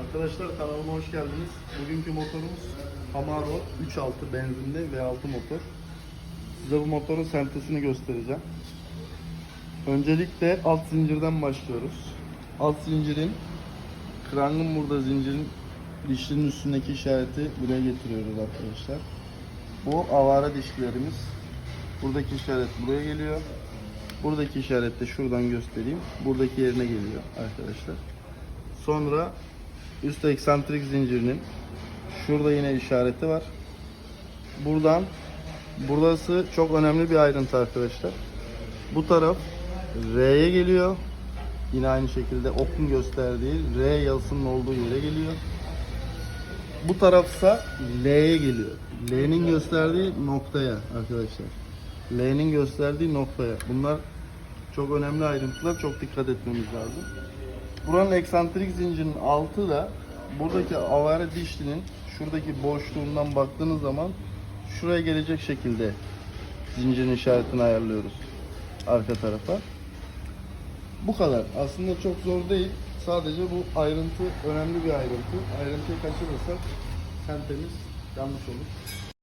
Arkadaşlar kanalıma hoş geldiniz. Bugünkü motorumuz Amaro 3.6 benzinli V6 motor. Size bu motorun sentezini göstereceğim. Öncelikle alt zincirden başlıyoruz. Alt zincirin krangın burada zincirin dişlinin üstündeki işareti buraya getiriyoruz arkadaşlar. Bu avara dişlilerimiz. Buradaki işaret buraya geliyor. Buradaki işaret de şuradan göstereyim. Buradaki yerine geliyor arkadaşlar. Sonra üst eksantrik zincirinin şurada yine işareti var. Buradan burası çok önemli bir ayrıntı arkadaşlar. Bu taraf R'ye geliyor. Yine aynı şekilde okun gösterdiği R yazısının olduğu yere geliyor. Bu tarafsa L'ye geliyor. L'nin gösterdiği noktaya arkadaşlar. L'nin gösterdiği noktaya. Bunlar çok önemli ayrıntılar. Çok dikkat etmemiz lazım. Buranın eksantrik zincirinin altı da buradaki avare dişlinin şuradaki boşluğundan baktığınız zaman şuraya gelecek şekilde zincirin işaretini ayarlıyoruz arka tarafa. Bu kadar. Aslında çok zor değil. Sadece bu ayrıntı önemli bir ayrıntı. Ayrıntıyı kaçırırsak sentemiz yanlış olur.